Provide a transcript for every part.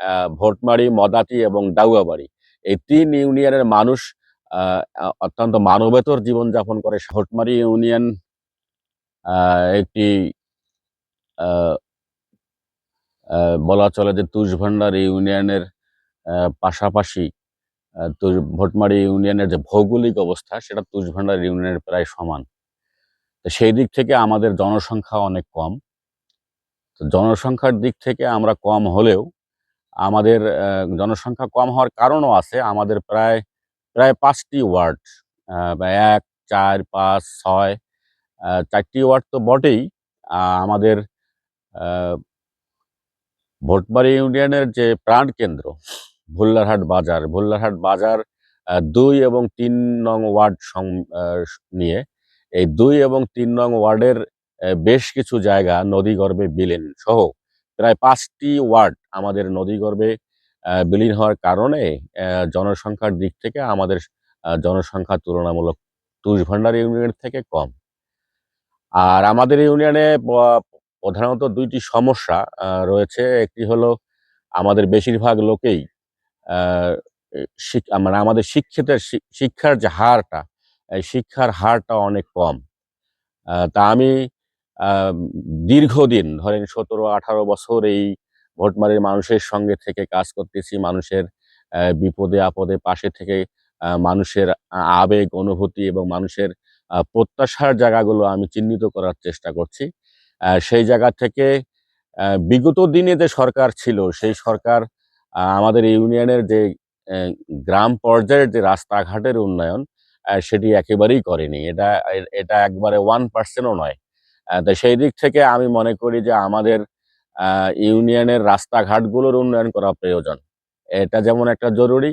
আহ, ভোটমারি মদাতি এবং ডাউয়াবাড়ি এই তিন ইউনিয়নের মানুষ অত্যন্ত মানবেতর জীবনযাপন করে। ভোটমারি ইউনিয়ন একটি বলা চলে যে তুষভান্ডার ইউনিয়নের পাশাপাশি ভোটমারি ইউনিয়নের যে ভৌগোলিক অবস্থা সেটা তুষভান্ডার ইউনিয়নের প্রায় সমান। তো সেই দিক থেকে আমাদের জনসংখ্যা অনেক কম। তো জনসংখ্যার দিক থেকে আমরা কম হলেও আমাদের জনসংখ্যা কম হওয়ার কারণও আছে। আমাদের প্রায় প্রায় পাঁচটি ওয়ার্ড এক, চার, পাঁচ, ছয় চারটি ওয়ার্ড তো বটেই। আমাদের ভোটবাড়ি ইউনিয়নের যে প্রাণ কেন্দ্র, ভুল্লারহাট বাজার ভুল্লারহাট বাজার দুই এবং তিন নং ওয়ার্ড নিয়ে এই দুই এবং তিন নং ওয়ার্ডের বেশ কিছু জায়গা নদীগর্ভে বিলেন সহ প্রায় পাঁচটি ওয়ার্ড আমাদের নদীগর্ভে বিলীন হওয়ার কারণে জনসংখ্যার দিক থেকে আমাদের জনসংখ্যা তুলনামূলক তুষভান্ডার ইউনিয়নের থেকে কম। আর আমাদের ইউনিয়নে প্রধানত দুইটি সমস্যা রয়েছে। একটি হলো আমাদের বেশিরভাগ লোকেই মানে আমাদের শিক্ষিতের শিক্ষার যে হারটা, এই শিক্ষার হারটা অনেক কম। তা আমি দীর্ঘদিন, ধরেন সতেরো আঠারো বছর এই ভোটমারির মানুষের সঙ্গে থেকে কাজ করতেছি, মানুষের বিপদে আপদে পাশে থেকে মানুষের আবেগ, অনুভূতি এবং মানুষের প্রত্যাশার জায়গাগুলো আমি চিহ্নিত করার চেষ্টা করছি। সেই জায়গা থেকে বিগত দিনে যে সরকার ছিল, সেই সরকার আমাদের ইউনিয়নের যে গ্রাম পর্যায়ের যে রাস্তাঘাটের উন্নয়ন সেটি একেবারেই করেনি। এটা এটা একবারে ওয়ান পার্সেন্টও নয়। তো সেই দিক থেকে আমি মনে করি যে আমাদের ইউনিয়নের রাস্তাঘাটগুলোর উন্নয়ন করা প্রয়োজন। এটা যেমন একটা জরুরি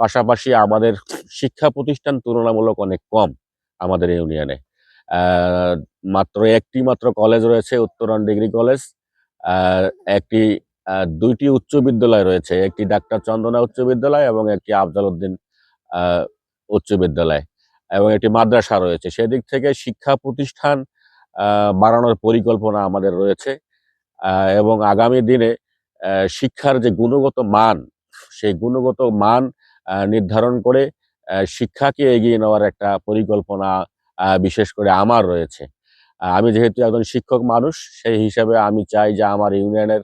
পাশাপাশি আমাদের শিক্ষা প্রতিষ্ঠান তুলনামূলক অনেক কম আমাদের ইউনিয়নে। মাত্র একটি মাত্র কলেজ রয়েছে উত্তরণ ডিগ্রি কলেজ। একটি দুইটি উচ্চ বিদ্যালয় রয়েছে, একটি ডাক্তার চন্দনা উচ্চ বিদ্যালয় এবং একটি আফজাল উদ্দিন উচ্চ বিদ্যালয় এবং একটি মাদ্রাসা রয়েছে। সেদিক থেকে শিক্ষা প্রতিষ্ঠান বাড়ানোর পরিকল্পনা আমাদের রয়েছে। এবং আগামী দিনে শিক্ষার যে গুণগত মান, সেই গুণগত মান নির্ধারণ করে শিক্ষাকে এগিয়ে নেওয়ার একটা পরিকল্পনা বিশেষ করে আমার রয়েছে। আমি যেহেতু একজন শিক্ষক মানুষ, সেই হিসাবে আমি চাই যে আমার ইউনিয়নের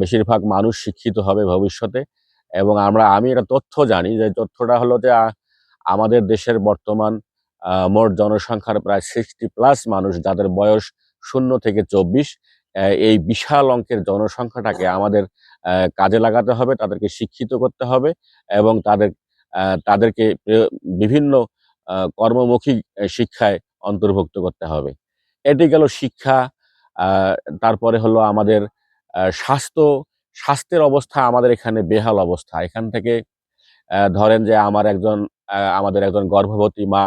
বেশিরভাগ মানুষ শিক্ষিত হবে ভবিষ্যতে। এবং আমরা, আমি এটা তথ্য জানি যে তথ্যটা হলো যে আমাদের দেশের বর্তমান মোট জনসংখ্যার প্রায় সিক্সটি প্লাস মানুষ, যাদের বয়স শূন্য থেকে চব্বিশ এই বিশাল অঙ্কের জনসংখ্যাটাকে আমাদের কাজে লাগাতে হবে, তাদেরকে শিক্ষিত করতে হবে এবং তাদের তাদেরকে বিভিন্ন কর্মমুখী শিক্ষায় অন্তর্ভুক্ত করতে হবে। এটি গেল শিক্ষা তারপরে হলো আমাদের স্বাস্থ্য, স্বাস্থ্যের অবস্থা আমাদের এখানে বেহাল অবস্থা। এখান থেকে ধরেন যে আমার একজন আমাদের একজন গর্ভবতী মা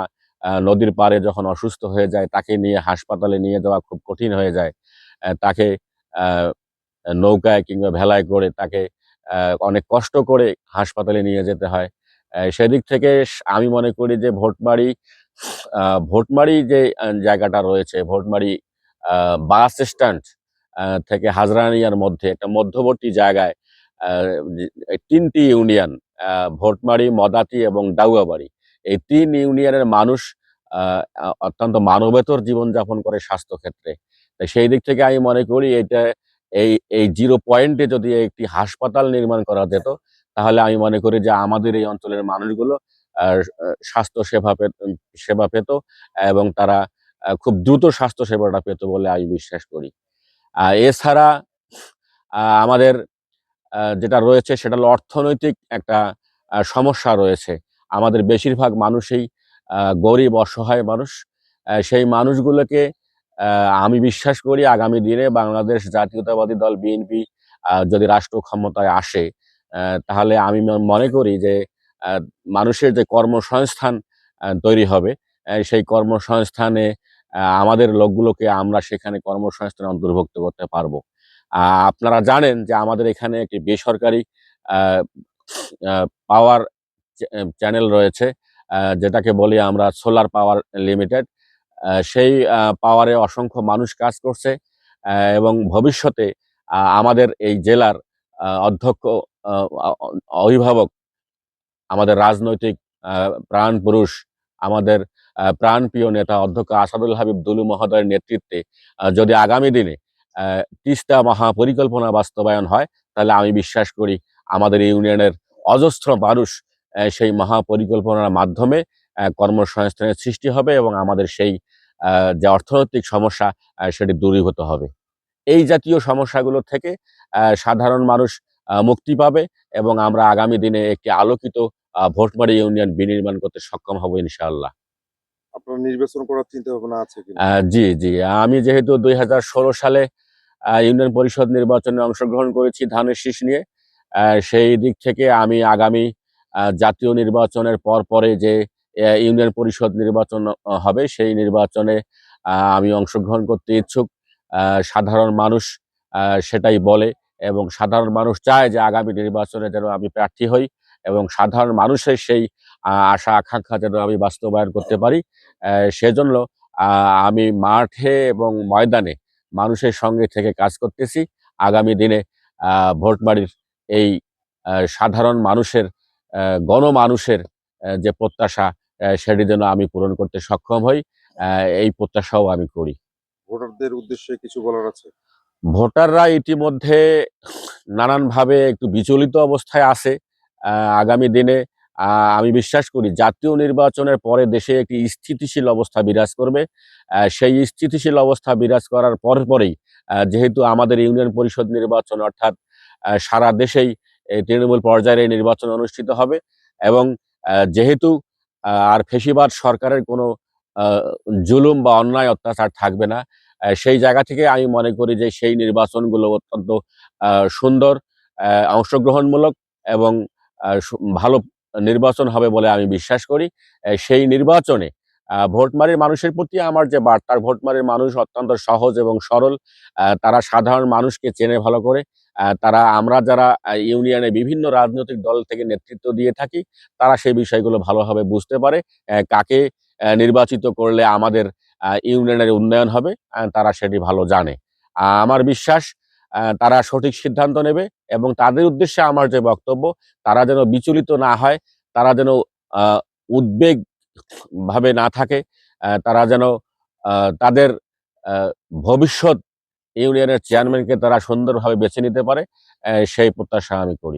নদীর পাড়ে যখন অসুস্থ হয়ে যায়, তাকে নিয়ে হাসপাতালে নিয়ে যাওয়া খুব কঠিন হয়ে যায়। তাকে নৌকায় কিংবা ভেলায় করে তাকে অনেক কষ্ট করে হাসপাতালে নিয়ে যেতে হয়। সেদিক থেকে আমি মনে করি যে ভোটমারি ভোটমারি যে জায়গাটা রয়েছে, ভোটমারি বাস স্ট্যান্ড থেকে হাজরানিয়ার মধ্যে, একটা মধ্যবর্তী জায়গায় তিনটি ইউনিয়ন ভোটমারি, মদাতি এবং ডাউয়াবাড়ি এই তিন ইউনিয়নের মানুষ অত্যন্ত মানবেতর জীবনযাপন করে স্বাস্থ্য ক্ষেত্রে তাই সেই দিক থেকে আমি মনে করি এটা এই এই জিরো পয়েন্টে যদি একটি হাসপাতাল নির্মাণ করা যেত, তাহলে আমি মনে করি যে আমাদের এই অঞ্চলের মানুষগুলো স্বাস্থ্য সেবা সেবা পেত এবং তারা খুব দ্রুত স্বাস্থ্য সেবাটা পেত বলে আমি বিশ্বাস করি। এছাড়া আমাদের যেটা রয়েছে সেটা হলো অর্থনৈতিক একটা সমস্যা রয়েছে। আমাদের বেশিরভাগ মানুষই গরিব, অসহায় মানুষ সেই মানুষগুলোকে আমি বিশ্বাস করি আগামী দিনে বাংলাদেশ জাতীয়তাবাদী দল বিএনপি যদি রাষ্ট্র ক্ষমতায় আসে তাহলে আমি মনে করি যে মানুষের যে কর্মসংস্থান তৈরি হবে সেই কর্মসংস্থানে আমাদের লোকগুলোকে আমরা সেখানে কর্মসংস্থানে অন্তর্ভুক্ত করতে পারব। আপনারা জানেন যে আমাদের এখানে একটি বেসরকারি পাওয়ার চ্যানেল রয়েছে যেটাকে বলি আমরা সোলার পাওয়ার লিমিটেড। সেই পাওয়ারে অসংখ্য মানুষ কাজ করছে এবং ভবিষ্যতে আমাদের এই জেলার অধ্যক্ষ অভিভাবক, আমাদের রাজনৈতিক প্রাণ পুরুষ, আমাদের প্রাণপ্রিয় নেতা অধ্যক্ষ আসাদুল হাবিব দুলু মহোদয়ের নেতৃত্বে যদি আগামী দিনে তিস্তা মহাপরিকল্পনা বাস্তবায়ন হয়, তাহলে আমি বিশ্বাস করি আমাদের ইউনিয়নের অজস্র মানুষ সেই মহাপরিকল্পনার মাধ্যমে কর্মসংস্থানের সৃষ্টি হবে এবং আমাদের সেই যে অর্থনৈতিক সমস্যা সেটি দূরীভূত হবে। এই জাতীয় সমস্যাগুলো থেকে সাধারণ মানুষ মুক্তি পাবে এবং আমরা আগামী দিনে একটি আলোকিত ভোটমারি ইউনিয়ন বিনির্মাণ করতে সক্ষম হব ইনশাআল্লাহ। আপনার নির্বাচন করার চিন্তা ভাবনা আছে জি জি। আমি যেহেতু দুই হাজার ষোলো সালে ইউনিয়ন পরিষদ নির্বাচনে অংশগ্রহণ করেছি ধানের শীষ নিয়ে আহ, সেই দিক থেকে আমি আগামী জাতীয় নির্বাচনের পর পরে যে ইউনিয়ন পরিষদ নির্বাচন হবে। সেই নির্বাচনে আমি অংশগ্রহণ করতে ইচ্ছুক। সাধারণ মানুষ সেটাই বলে এবং সাধারণ মানুষ চায় যে আগামী নির্বাচনে যেন আমি প্রার্থী হই এবং সাধারণ মানুষের সেই আশা, আকাঙ্ক্ষা যেন আমি বাস্তবায়ন করতে পারি। সেজন্য আমি মাঠে এবং ময়দানে মানুষের সঙ্গে থেকে কাজ করতেছি। আগামী দিনে ভোটবাড়ির এই সাধারণ মানুষের গণমানুষের যে প্রত্যাশা সেটি যেন আমি পূরণ করতে সক্ষম হই। এই প্রত্যাশাও আমি করি। ভোটারদের উদ্দেশ্যে কিছু বলার আছে? ভোটাররা ইতিমধ্যে নানানভাবে একটু বিচলিত অবস্থায় আছে আগামী দিনে। আমি বিশ্বাস করি জাতীয় নির্বাচনের পরে দেশে একটি স্থিতিশীল অবস্থা বিরাজ করবে। সেই স্থিতিশীল অবস্থা বিরাজ করার পর পরেই যেহেতু আমাদের ইউনিয়ন পরিষদ নির্বাচন অর্থাৎ সারা দেশেই এই তৃণমূল পর্যায়ে এই নির্বাচন অনুষ্ঠিত হবে এবং যেহেতু আর ফেসিবাদ সরকারের কোনো জুলুম বা অন্যায়, অত্যাচার থাকবে না। সেই জায়গা থেকে আমি মনে করি যে সেই নির্বাচনগুলো অত্যন্ত সুন্দর অংশগ্রহণমূলক এবং ভালো নির্বাচন হবে বলে আমি বিশ্বাস করি। সেই নির্বাচনে ভোটমারির মানুষের প্রতি আমার যে বার্তা ভোটমারির মানুষ অত্যন্ত সহজ এবং সরল তারা সাধারণ মানুষকে চেনে ভালো করে তারা আমরা যারা ইউনিয়নে বিভিন্ন রাজনৈতিক দল থেকে নেতৃত্ব দিয়ে থাকি, তারা সেই বিষয়গুলো ভালোভাবে বুঝতে পারে কাকে নির্বাচিত করলে আমাদের ইউনিয়নের উন্নয়ন হবে তারা সেটি ভালো জানে। আমার বিশ্বাস তারা সঠিক সিদ্ধান্ত নেবে এবং তাদের উদ্দেশ্যে আমার যে বক্তব্য, তারা যেন বিচলিত না হয়, তারা যেন উদ্বেগ ভাবে না থাকে তারা যেন তাদের ভবিষ্যৎ ইউনিয়নের চেয়ারম্যানকে তারা সুন্দরভাবে বেছে নিতে পারে সেই প্রত্যাশা আমি করি।